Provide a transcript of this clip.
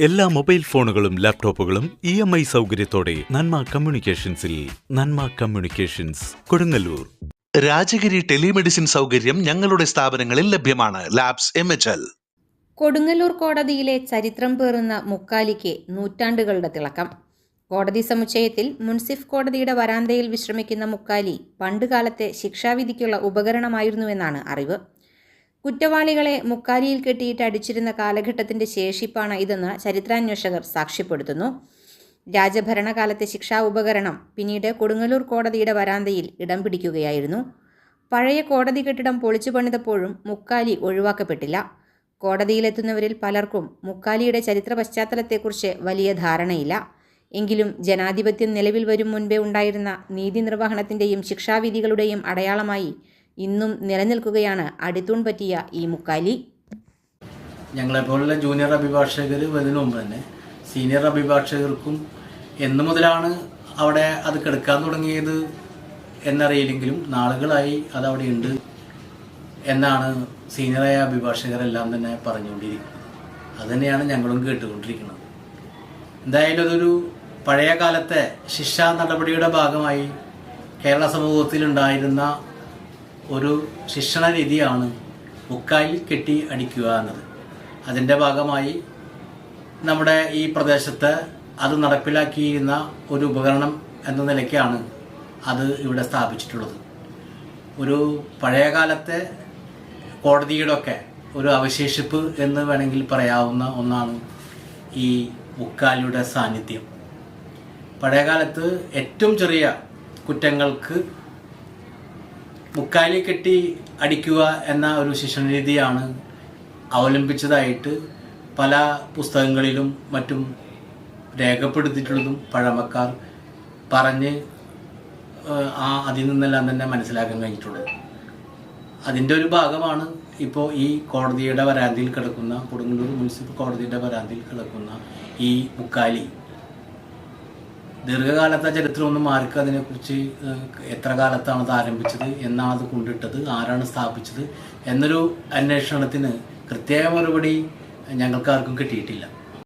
എല്ലാ മൊബൈൽ ഫോണുകളും ലാപ്ടോപ്പുകളും ഇ എം ഐ സൗകര്യത്തോടെ നന്മ കമ്മ്യൂണിക്കേഷൻസിൽ നന്മ കമ്മ്യൂണിക്കേഷൻസ് കൊടുങ്ങല്ലൂർ. രാജഗിരി ടെലിമെഡിസിൻ സൗകര്യം ഞങ്ങളുടെ സ്ഥാപനങ്ങളിൽ ലഭ്യമാണ്. Labs M H L. Kodungallur കോടതിയിലെ ചരിത്രം പേറുന്ന മുക്കാലിക്ക് നൂറ്റാണ്ടുകളുടെ തിളക്കം. കോടതി സമുച്ചയത്തിൽ മുൻസിഫ് കോടതിയുടെ വരാന്തയിൽ വിശ്രമിക്കുന്ന മുക്കാലി പണ്ടുകാലത്തെ ശിക്ഷാവിധിക്കുള്ള ഉപകരണമായിരുന്നുവെന്നാണ് അറിവ്. കുറ്റവാളികളെ മുക്കാലിയിൽ കെട്ടിയിട്ട് അടിച്ചിരുന്ന കാലഘട്ടത്തിന്റെ ശേഷിപ്പാണ് ഇതെന്ന് ചരിത്രാന്വേഷകർ സാക്ഷ്യപ്പെടുത്തുന്നു. രാജഭരണകാലത്തെ ശിക്ഷാ ഉപകരണം പിന്നീട് കൊടുങ്ങല്ലൂർ കോടതിയുടെ വരാന്തയിൽ ഇടം പിടിക്കുകയായിരുന്നു. പഴയ കോടതി കെട്ടിടം പൊളിച്ചു പണിതപ്പോഴും മുക്കാലി ഒഴിവാക്കപ്പെട്ടില്ല. കോടതിയിലെത്തുന്നവരിൽ പലർക്കും മുക്കാലിയുടെ ചരിത്ര പശ്ചാത്തലത്തെക്കുറിച്ച് വലിയ ധാരണയില്ല. എങ്കിലും ജനാധിപത്യം നിലവിൽ വരും മുൻപേ ഉണ്ടായിരുന്ന നീതി നിർവഹണത്തിന്റെയും ശിക്ഷാവിധികളുടെയും അടയാളമായി ഇന്നും നിലനിൽക്കുകയാണ് അടിത്തൂൺ പറ്റിയ ഈ മുക്കാലി. ഞങ്ങളെപ്പോലുള്ള ജൂനിയർ അഭിഭാഷകർ വരുന്നതിന് മുമ്പ് തന്നെ സീനിയർ അഭിഭാഷകർക്കും എന്നു മുതലാണ് അവിടെ അത് കിടക്കാൻ തുടങ്ങിയത് എന്നറിയില്ലെങ്കിലും നാളുകളായി അത് അവിടെ ഉണ്ട് എന്നാണ് സീനിയറായ അഭിഭാഷകരെല്ലാം തന്നെ പറഞ്ഞുകൊണ്ടിരിക്കുന്നത്. അത് തന്നെയാണ് ഞങ്ങളും കേട്ടുകൊണ്ടിരിക്കുന്നത്. എന്തായാലും അതൊരു പഴയ കാലത്തെ ശിക്ഷാ നടപടിയുടെ ഭാഗമായി കേരള സമൂഹത്തിൽ ഉണ്ടായിരുന്ന ഒരു ശിക്ഷണ രീതിയാണ് മുക്കാലിൽ കെട്ടി അടിക്കുക എന്നത്. അതിന്റെ ഭാഗമായി നമ്മുടെ ഈ പ്രദേശത്ത് അത് നടപ്പിലാക്കിയിരുന്ന ഒരു ഉപകരണം എന്ന നിലയ്ക്കാണ് അത് ഇവിടെ സ്ഥാപിച്ചിട്ടുള്ളത്. ഒരു പഴയകാലത്തെ കോടതിയുടെയൊക്കെ ഒരു അവശേഷിപ്പ് എന്ന് വേണമെങ്കിൽ പറയാവുന്ന ഒന്നാണ് ഈ മുക്കാലിയുടെ സാന്നിധ്യം. പഴയകാലത്ത് ഏറ്റവും ചെറിയ കുറ്റങ്ങൾക്ക് മുക്കാലി കെട്ടി അടിക്കുക എന്ന ഒരു ശിക്ഷണ രീതിയാണ് അവലംബിച്ചതായിട്ട് പല പുസ്തകങ്ങളിലും മറ്റും രേഖപ്പെടുത്തിയിട്ടുള്ളതും പഴമക്കാർ പറഞ്ഞ് ആ അതിൽ നിന്നെല്ലാം തന്നെ മനസ്സിലാക്കാൻ കഴിഞ്ഞിട്ടുള്ളത് അതിന്റെ ഒരു ഭാഗമാണ് ഇപ്പോൾ ഈ കോടതിയുടെ വരാന്തിയിൽ കിടക്കുന്ന കൊടുങ്ങല്ലൂർ മുനിസിപ്പൽ കോടതിയുടെ വരാന്തിയിൽ കിടക്കുന്ന ഈ മുക്കാലി. ദീർഘകാലത്തെ ചരിത്രമൊന്നും ആർക്കും അതിനെക്കുറിച്ച് ഏഹ്, എത്ര കാലത്താണ് അത് ആരംഭിച്ചത് എന്നാണ് അത് കൊണ്ടിട്ടത് ആരാണ് സ്ഥാപിച്ചത് എന്നൊരു അന്വേഷണത്തിന് കൃത്യമായ മറുപടി ഞങ്ങൾക്കാർക്കും കിട്ടിയിട്ടില്ല.